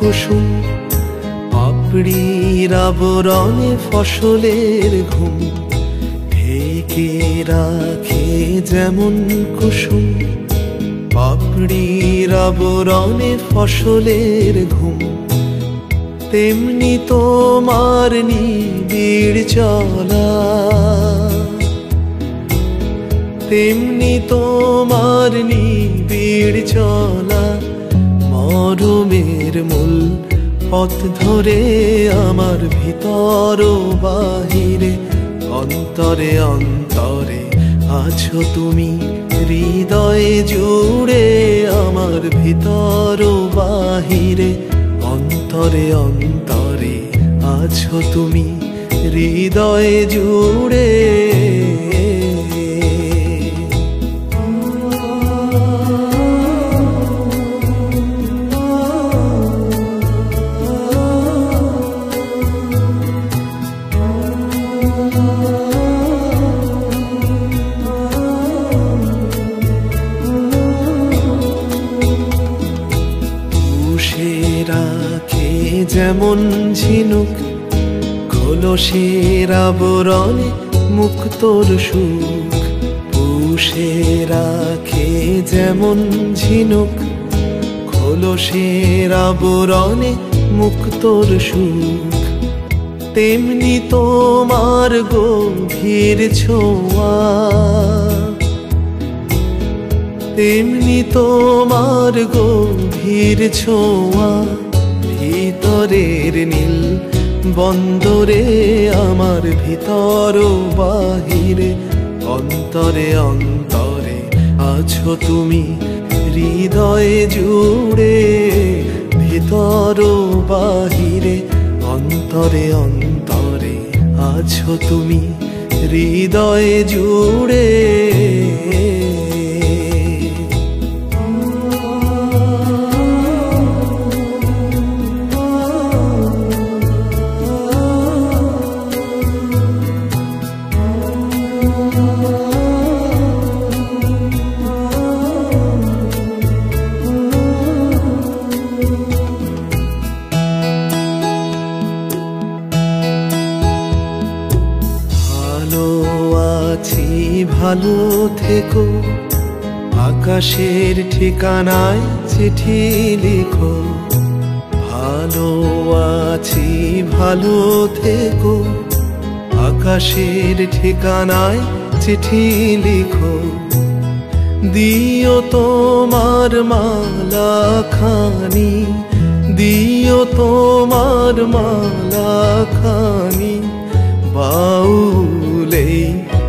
কুসুম, পাপড়ির আবরণে ফসলের ঘুম। ঢেকে রাখে যেমন কুসুম, পাপড়ির আবরণে ফসলের ঘুম। তেমনি তোমার নিবিড় চলা তেমনি তোমার নিবিড় চলা মরমের মূল পথ ধরে আমার ভিতর বাহিরে অন্তরে অন্তরে আছো তুমি হৃদয়ে জুড়ে আমার ভিতর বাহিরে অন্তরে অন্তরে আছো তুমি হৃদয়ে জুড়ে যেমন ঝিনুক, খোলসের আবরণে মুক্তর সুখ। পুষে রাখে যেমন ঝিনুক, খোলসের আবরণে মুক্তর সুখ। তেমনি তোমার গভীর ছোঁয়া। তেমনি তোমার গভীর ছোঁয়া। ভিতরের নীল বন্দরে, আমার ভিতর বাহিরে, অন্তরে অন্তরে আছো তুমি হৃদয়ে জুড়ে, ভিতর বাহিরে, অন্তরে অন্তরে আছো তুমি হৃদয়ে জুড়ে। আছি, ভালো থেকো। আকাশের ঠিকানায় চিঠি লিখো। ভালো আছি, ভালো থেকো। আকাশের ঠিকানায় চিঠি লিখো। দিও তোমার মালা খানি দিও তোমার মালা খানি বাউলে